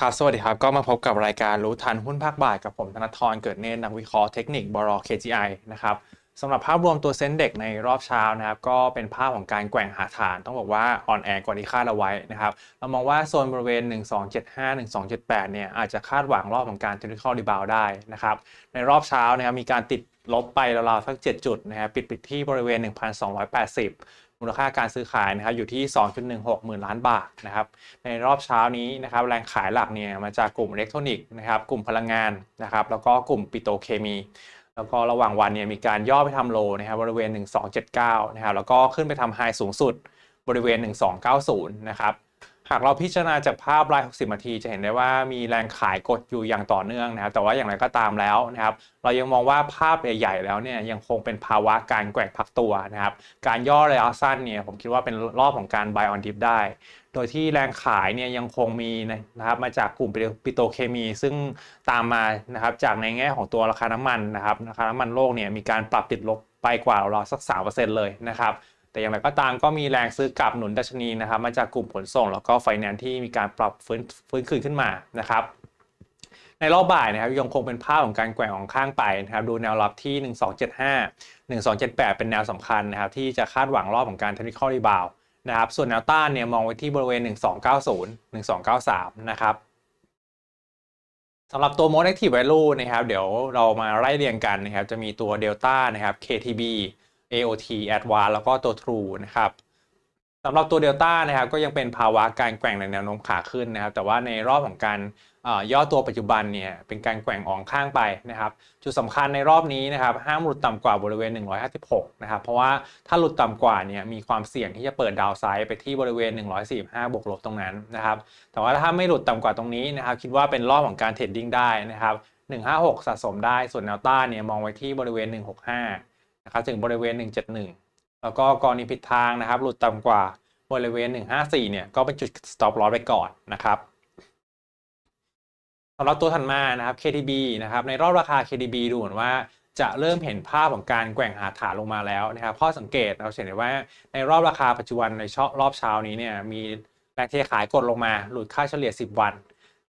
ครับสวัสดีครับ ก็มาพบกับรายการรู้ทันหุ้นภาคบ่ายกับผมธนทรเกิดเนตรนักวิเคราะห์เทคนิคบรอ KGI นะครับสำหรับภาพรวมตัวเซ็นเด็กในรอบเช้านะครับก็เป็นภาพของการแกว่งหาฐาน ต้องบอกว่าอ่อนแอกว่าที่คาดเอาไว้นะครับเรามองว่าโซนบริเวณ 1275 1278 เนี่ยอาจจะคาดหวังรอบของการ technical rebound ได้นะครับในรอบเช้านะครับมีการติดลบไปราวๆสัก 7 จุดนะครับปิดปิดที่บริเวณ 1,280 มูลค่าการซื้อขายนะครับอยู่ที่ 2.16 หมื่นล้านบาทนะครับในรอบเช้านี้นะครับแรงขายหลักเนี่ยมาจากกลุ่มอิเล็กทรอนิกส์นะครับกลุ่มพลังงานนะครับแล้วก็กลุ่มปิโตเคมีแล้วก็ระหว่างวันเนี่ยมีการย่อไปทำโลนะครับบริเวณ 1279 นะครับแล้วก็ขึ้นไปทำไฮสูงสุดบริเวณ 1290 นะครับากเราพิจารณาจากภาพราย 60 นาที จะเห็นได้ว่ามีแรงขายกดอยู่อย่างต่อเนื่องนะครับ แต่ว่าอย่างไรก็ตามแล้วนะครับ เรายังมองว่าภาพใหญ่ๆแล้วเนี่ยยังคงเป็นภาวะการแกว่งพักตัวนะครับ การย่อระยะสั้นเนี่ยผมคิดว่าเป็นรอบของการ buy on dip ได้ โดยที่แรงขายเนี่ยยังคงมีนะครับมาจากกลุ่มปิโตเคมี ซึ่งตามมานะครับจากในแง่ของตัวราคาน้ำมันนะครับราคาน้ำมันโลกเนี่ยมีการปรับติดลบไปกว่าเราสัก 3%เลยนะครับ แต่อย่างไรก็ตามก็มีแรงซื้อกลับหนุนดัชนีนะครับ มาจากกลุ่มขนส่ง แล้วก็ไฟแนนซ์ที่มีการปรับฟื้นฟื้นคืนขึ้นมานะครับในรอบบ่ายนะครับยังคงเป็นภาพของการแกว่งของข้างไปนะครับดูแนวรับที่ 1275 1278 เป็นแนวสำคัญนะครับที่จะคาดหวังรอบของการ technical rebound นะครับส่วนแนวต้านเนี่ยมองไว้ที่บริเวณ 1290 1293 นะครับสำหรับตัว most active value นะครับเดี๋ยวเรามาไล่เรียงกันนะครับจะมีตัว Delta นะครับ KTB AOT Advance แล้วก็ตัว True นะครับสำหรับตัว Delta นะครับก็ยังเป็นภาวะการแกว่งในแนวโน้มขาขึ้นนะครับ แต่ว่าในรอบของการย่อตัวปัจจุบันเนี่ยเป็นการแกว่งอ่องข้างไปนะครับ จุดสำคัญในรอบนี้นะครับห้ามหลุดต่ำกว่าบริเวณ 156 นะครับ เพราะว่าถ้าหลุดต่ำกว่าเนี่ยมีความเสี่ยงที่จะเปิดดาวไซด์ไปที่บริเวณ 145 บวกลบตรงนั้นนะครับ แต่ว่าถ้าไม่หลุดต่ำกว่าตรงนี้นะครับ คิดว่าเป็นรอบของการเทรดดิ้งได้นะครับ 156 สะสมได้ส่วนแนวต้านเนี่ยมองไว้ที่บริเวณ 165 นะครับถึงบริเวณ 171 แล้วก็กรณีผิดทางนะครับ หลุดต่ำกว่าบริเวณ 154 เนี่ยก็เป็นจุด stop loss ไปก่อนนะครับสำหรับตัวถัดมานะครับ KTB นะครับในรอบราคา KTB ดูเหมือนว่าจะเริ่มเห็นภาพของการแกว่งหาฐานลงมาแล้วนะครับข้อสังเกตเราเห็นได้ว่าในรอบราคาปัจจุบันในช่อรอบเช้านี้เนี่ยมีแรงเทขายกดลงมา หลุดค่าเฉลี่ย 10 วัน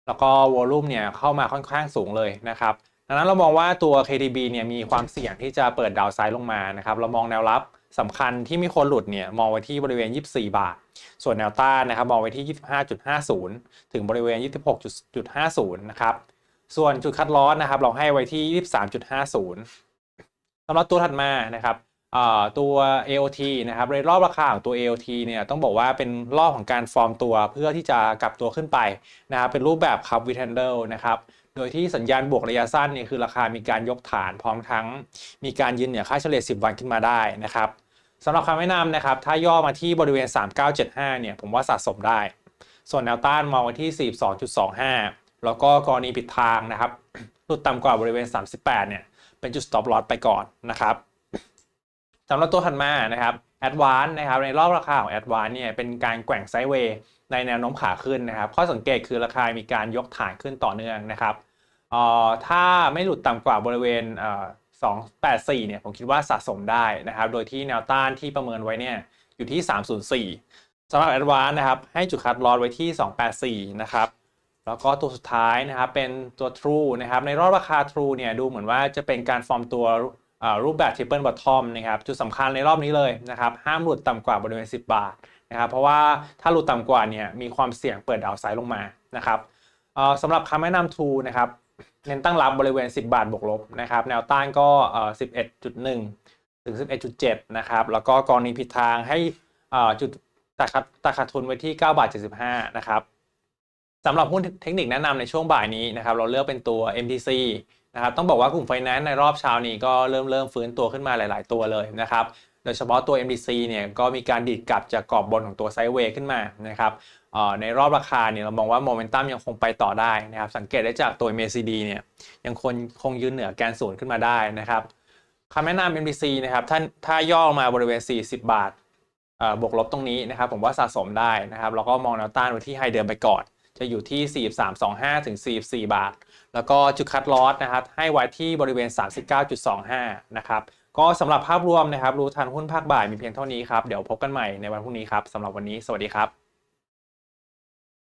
แล้วก็วอลุ่มเนี่ยเข้ามาค่อนข้างสูงเลยนะครับ ดังนั้นเรามองว่าตัว KTB เนี่ยมีความเสี่ยงที่จะเปิดดาวไซด์ลงมานะครับเรามองแนวรับสำคัญที่มีคนหลุดเนี่ยมองไว้ที่บริเวณ 24 บาท ส่วนแนวต้านนะครับมองไว้ที่ 25.50 ถึงบริเวณ 26.50 นะครับส่วนจุดคัดลอสนะครับเราให้ไว้ที่ 23.50สำหรับตัวถัดมานะครับตัว AOT นะครับในรอบราคาของตัว AOT เนี่ยต้องบอกว่าเป็นรอบของการฟอร์มตัวเพื่อที่จะกลับตัวขึ้นไปนะครับเป็นรูปแบบคับวิทเทนเดลนะครับ โดยที่สัญญาณบวกระยะสั้นเนี่ยคือราคามีการยกฐานพร้อมทั้ง มีการยืนเหนือค่าเฉลี่ย 10 วันขึ้นมาได้นะครับสำหรับคำแนะนำนะครับ ถ้าย่อมาที่บริเวณ 3975 เนี่ย ผมว่าสะสมได้ ส่วนแนวต้านมองไว้ที่ 42.25 แล้วก็กรณีผิดทางนะครับหลุดต่ำกว่าบริเวณ 38 เนี่ย เป็นจุด stop loss ไปก่อนนะครับสำหรับตัวถัดมานะครับ Advance นะครับในรอบราคาของ Advance เนี่ยเป็นการแกว่งไซด์เวย์ ในแนวโน้มขาขึ้นนะครับ ข้อสังเกตคือราคามีการยกฐานขึ้นต่อเนื่องนะครับถ้าไม่หลุดต่ำกว่าบริเวณ 284 เนี่ยผมคิดว่าสะสมได้นะครับ โดยที่แนวต้านที่ประเมินไว้เนี่ยอยู่ที่ 304สำหรับ a d v a n c e นะครับ ให้จุดคัดลอสไว้ที่ 284 นะครับ แล้วก็ตัวสุดท้ายนะครับเป็นตัว True นะครับ ในรอบราคา True เนี่ยดูเหมือนว่าจะเป็นการฟอร์มตัว รูปแบบ Triple Bottom นะครับจุดสำคัญในรอบนี้เลยนะครับห้ามหลุดต่ำกว่าบริเวณ 10 บาทนะครับเพราะว่าถ้าหลุดต่ำกว่าเนี่ยมีความเสี่ยงเปิดดาวไซด์ลงมานะครับสำหรับคำแนะนำ True นะครับเน้นตั้งรับบริเวณ 10 บาทบวกลบนะครับแนวต้านก็ 11.1 ถึง 11.7 นะครับแล้วก็กรณีผิดทางให้จุดตาขาดตาขาดทุนไว้ที่ 9 บาท 75 นะครับ สำหรับหุ้นเทคนิคแนะนำในช่วงบ่ายนี้นะครับเราเลือกเป็นตัว MTC นะครับต้องบอกว่ากลุ่มไฟแนนซ์ในรอบเช้านี้ก็เริ่มเริ่มฟื้นตัวขึ้นมาหลาย ๆ ตัวเลยนะครับโดยเฉพาะตัว MTC เนี่ยก็มีการดีดกลับจากกรอบบนของตัวไซด์เวย์ขึ้นมานะครับในรอบราคาเนี่ยเรามองว่าโมเมนตัมยังคงไปต่อได้นะครับสังเกตได้จากตัว MACD เนี่ยยังคงคงยืนเหนือแกนศูนย์ขึ้นมาได้นะครับคำแนะนำ MDC นะครับถ้าถ้าย่อมาบริเวณ 40 บาทบวกลบตรงนี้นะครับผมว่าสะสมได้นะครับแล้วก็มองแนวต้านไว้ที่ไฮเดิมไปก่อน จะอยู่ที่ 43.25 ถึง 44 บาท แล้วก็จุดคัดลอสนะครับให้ไว้ที่บริเวณ 39.25 นะครับก็สำหรับภาพรวมนะครับรู้ทันหุ้นภาคบ่ายมีเพียงเท่านี้ครับ เดี๋ยวพบกันใหม่ในวันพรุ่งนี้ครับสำหรับวันนี้สวัสดีครับ